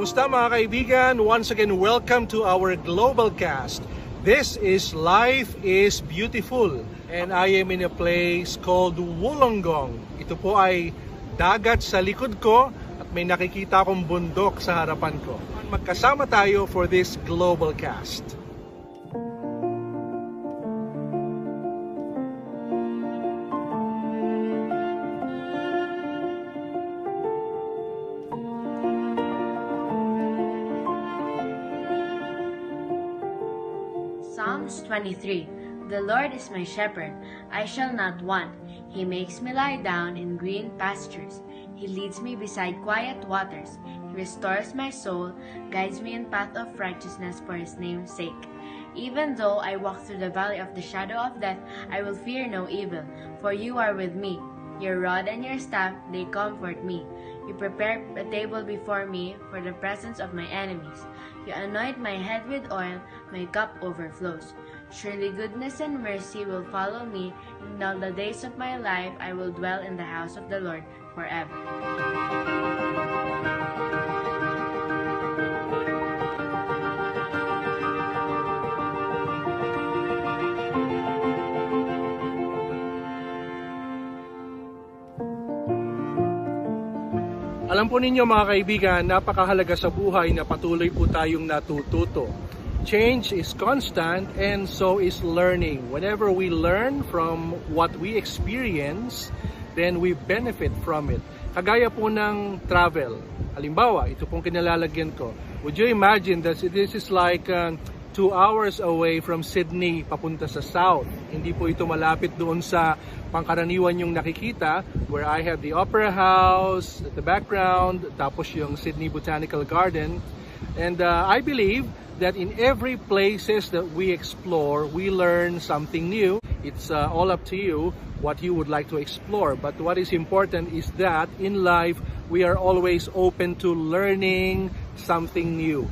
Kumusta mga kaibigan? Once again, welcome to our global cast. This is Life is Beautiful and I am in a place called Wollongong. Ito po ay dagat sa likod ko at may nakikita akong bundok sa harapan ko. Magkasama tayo for this global cast. 23 The Lord is my shepherd, I shall not want. He makes me lie down in green pastures. He leads me beside quiet waters. He restores my soul, guides me in path of righteousness for his name's sake. Even though I walk through the valley of the shadow of death, I will fear no evil, for you are with me. Your rod and your staff, they comfort me. You prepare a table before me for the presence of my enemies. You anoint my head with oil, my cup overflows. Surely goodness and mercy will follow me, and all the days of my life I will dwell in the house of the Lord forever. Alam po ninyo mga kaibigan, napakahalaga sa buhay na patuloy po tayong natututo. Change is constant and so is learning. Whenever we learn from what we experience, then we benefit from it. Kagaya po ng travel. Halimbawa, ito pong kinalalagyan ko. Would you imagine that this is like uh, two hours away from Sydney papunta sa south. Hindi po ito malapit doon sa pangkaraniwan yung nakikita where I have the Opera House at the background, tapos yung Sydney Botanical Garden. And uh, I believe that in every places that we explore, we learn something new. It's uh, all up to you what you would like to explore. But what is important is that in life, we are always open to learning something new.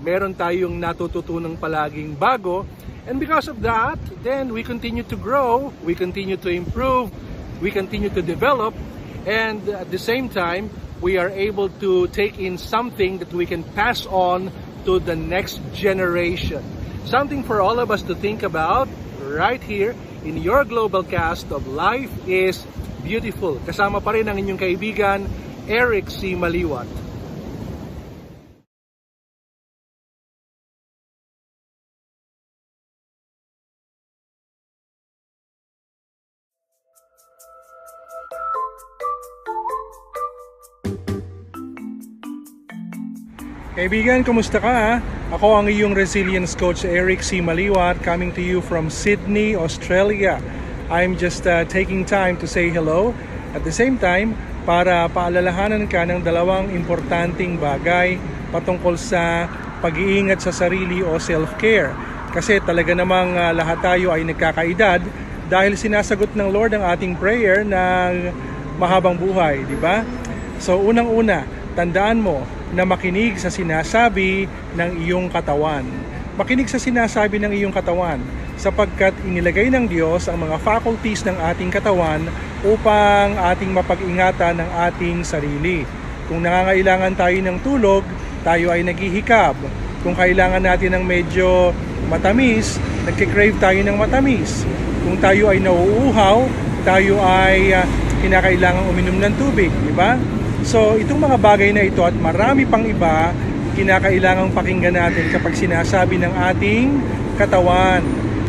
Meron tayong natututunang palaging bago. And because of that, then we continue to grow, we continue to improve, we continue to develop, and at the same time, we are able to take in something that we can pass on to the next generation. Something for all of us to think about right here in your global cast of Life is Beautiful. Kasama pa rin ang inyong kaibigan, Eric C. Maliwat. Kaibigan, kumusta ka? Ako ang iyong resilience coach Eric C. Maliwat coming to you from Sydney, Australia. I'm just uh, taking time to say hello at the same time para paalalahanan ka ng dalawang importanteng bagay patungkol sa pag-iingat sa sarili o self-care. Kasi talaga namang uh, lahat tayo ay nagkakaedad dahil sinasagot ng Lord ang ating prayer ng mahabang buhay, di ba? So unang-una, tandaan mo na makinig sa sinasabi ng iyong katawan. Makinig sa sinasabi ng iyong katawan sapagkat inilagay ng Diyos ang mga faculties ng ating katawan upang ating mapag-ingatan ng ating sarili. Kung nangangailangan tayo ng tulog, tayo ay naghihikab. Kung kailangan natin ng medyo matamis, nagkikrave tayo ng matamis. Kung tayo ay nauuhaw, tayo ay uh, kinakailangan uminom ng tubig, di ba? So, itong mga bagay na ito at marami pang iba, kinakailangang pakinggan natin kapag sinasabi ng ating katawan.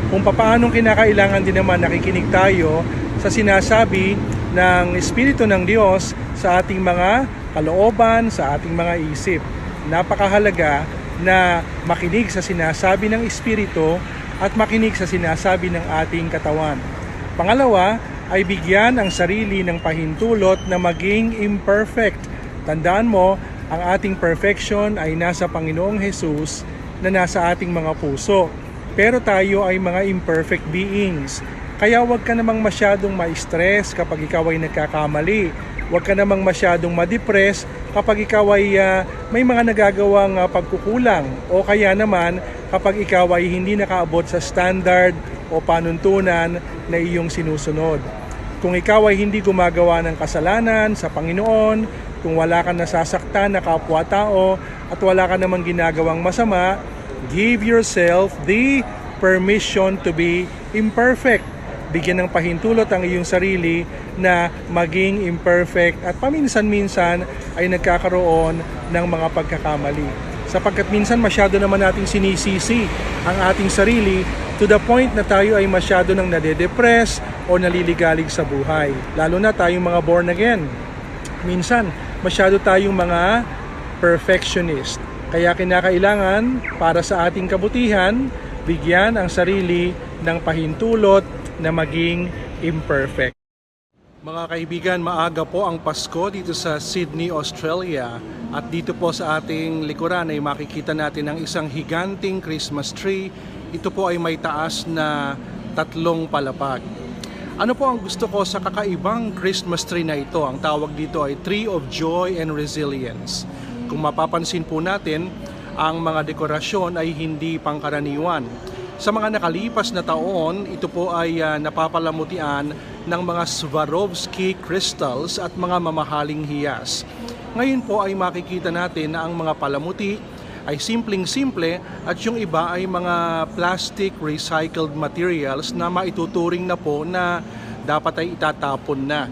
Kung paanong kinakailangan din naman nakikinig tayo sa sinasabi ng Espiritu ng Diyos sa ating mga kalooban, sa ating mga isip. Napakahalaga na makinig sa sinasabi ng Espiritu at makinig sa sinasabi ng ating katawan. Pangalawa, ay bigyan ang sarili ng pahintulot na maging imperfect. Tandaan mo, ang ating perfection ay nasa Panginoong Hesus na nasa ating mga puso. Pero tayo ay mga imperfect beings. Kaya huwag ka namang masyadong ma-stress kapag ikaw ay nagkakamali. Huwag ka namang masyadong ma-depress kapag ikaw ay uh, may mga nagagawang uh, pagkukulang o kaya naman kapag ikaw ay hindi nakaabot sa standard o panuntunan na iyong sinusunod. Kung ikaw ay hindi gumagawa ng kasalanan sa Panginoon, kung wala kang nasasaktan na kapwa-tao, at wala ka namang ginagawang masama, give yourself the permission to be imperfect. Bigyan ng pahintulot ang iyong sarili na maging imperfect at paminsan-minsan ay nagkakaroon ng mga pagkakamali. Sapagkat minsan masyado naman nating sinisisi ang ating sarili to the point na tayo ay masyado nang nade-depress o naliligalig sa buhay. Lalo na tayong mga born again. Minsan, masyado tayong mga perfectionist. Kaya kinakailangan para sa ating kabutihan, bigyan ang sarili ng pahintulot na maging imperfect. Mga kaibigan, maaga po ang Pasko dito sa Sydney, Australia. At dito po sa ating likuran ay makikita natin ang isang higanting Christmas tree. Ito po ay may taas na tatlong palapag. Ano po ang gusto ko sa kakaibang Christmas tree na ito? Ang tawag dito ay Tree of Joy and Resilience. Kung mapapansin po natin, ang mga dekorasyon ay hindi pangkaraniwan. Sa mga nakalipas na taon, ito po ay ah, napapalamutian ng mga Swarovski crystals at mga mamahaling hiyas. Ngayon po ay makikita natin na ang mga palamuti ay simpleng-simple at yung iba ay mga plastic recycled materials na maituturing na po na dapat ay itatapon na.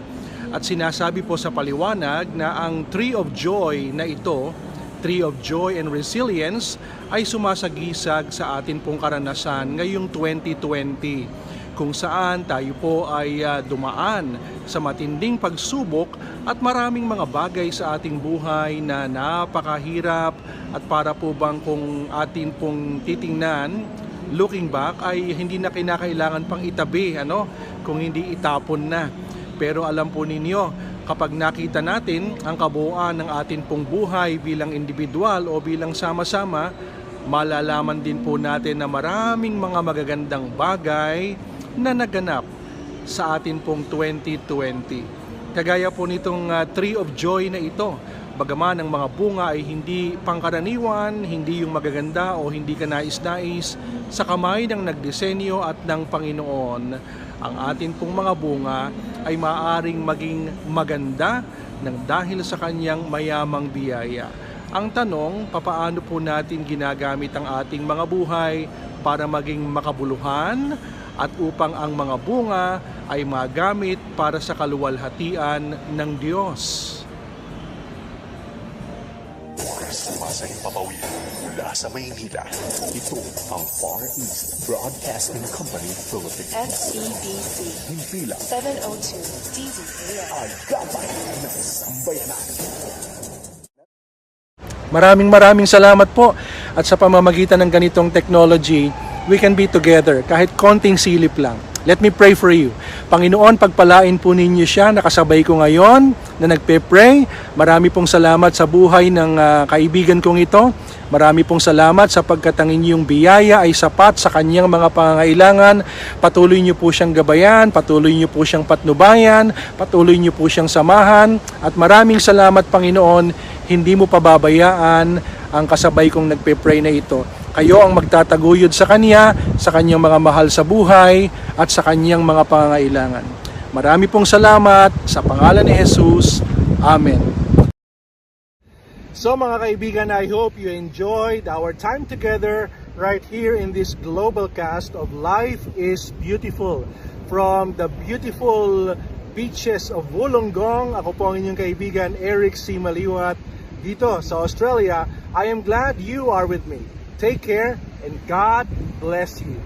At sinasabi po sa paliwanag na ang Tree of Joy na ito, Tree of Joy and Resilience, ay sumasagisag sa atin pong karanasan ngayong 2020 kung saan tayo po ay ah, dumaan sa matinding pagsubok at maraming mga bagay sa ating buhay na napakahirap at para po bang kung atin pong titingnan looking back ay hindi na kinakailangan pang itabi ano kung hindi itapon na. Pero alam po ninyo kapag nakita natin ang kabuuan ng atin pong buhay bilang individual o bilang sama-sama malalaman din po natin na maraming mga magagandang bagay na naganap sa atin pong 2020. Kagaya po nitong ah, Tree of Joy na ito. Bagaman ang mga bunga ay hindi pangkaraniwan, hindi yung magaganda o hindi ka nais-nais, sa kamay ng nagdisenyo at ng Panginoon, ang atin pong mga bunga ay maaring maging maganda ng dahil sa kanyang mayamang biyaya. Ang tanong, papaano po natin ginagamit ang ating mga buhay para maging makabuluhan at upang ang mga bunga ay magamit para sa kaluwalhatian ng Diyos. Sa Himpapawid, mula sa Maynila, ito ang Far East Broadcasting Company Philippines. FEBC Himpilang 702 DZAM. agapay ng sambayanan. Maraming maraming salamat po at sa pamamagitan ng ganitong technology, we can be together kahit konting silip lang. Let me pray for you. Panginoon, pagpalain po ninyo siya. Nakasabay ko ngayon na nagpe-pray. Marami pong salamat sa buhay ng ah, kaibigan kong ito. Marami pong salamat sapagkat ang inyong biyaya ay sapat sa kanyang mga pangangailangan. Patuloy niyo po siyang gabayan, patuloy niyo po siyang patnubayan, patuloy niyo po siyang samahan. At maraming salamat Panginoon, hindi mo pababayaan ang kasabay kong nagpe-pray na ito. Kayo ang magtataguyod sa Kanya, sa Kanyang mga mahal sa buhay, at sa Kanyang mga pangangailangan. Marami pong salamat sa pangalan ni Jesus. Amen. So mga kaibigan, I hope you enjoyed our time together right here in this global cast of Life is Beautiful. From the beautiful beaches of Wollongong, ako po ang inyong kaibigan Eric C. Maliwat dito sa Australia. I am glad you are with me. Take care and God bless you.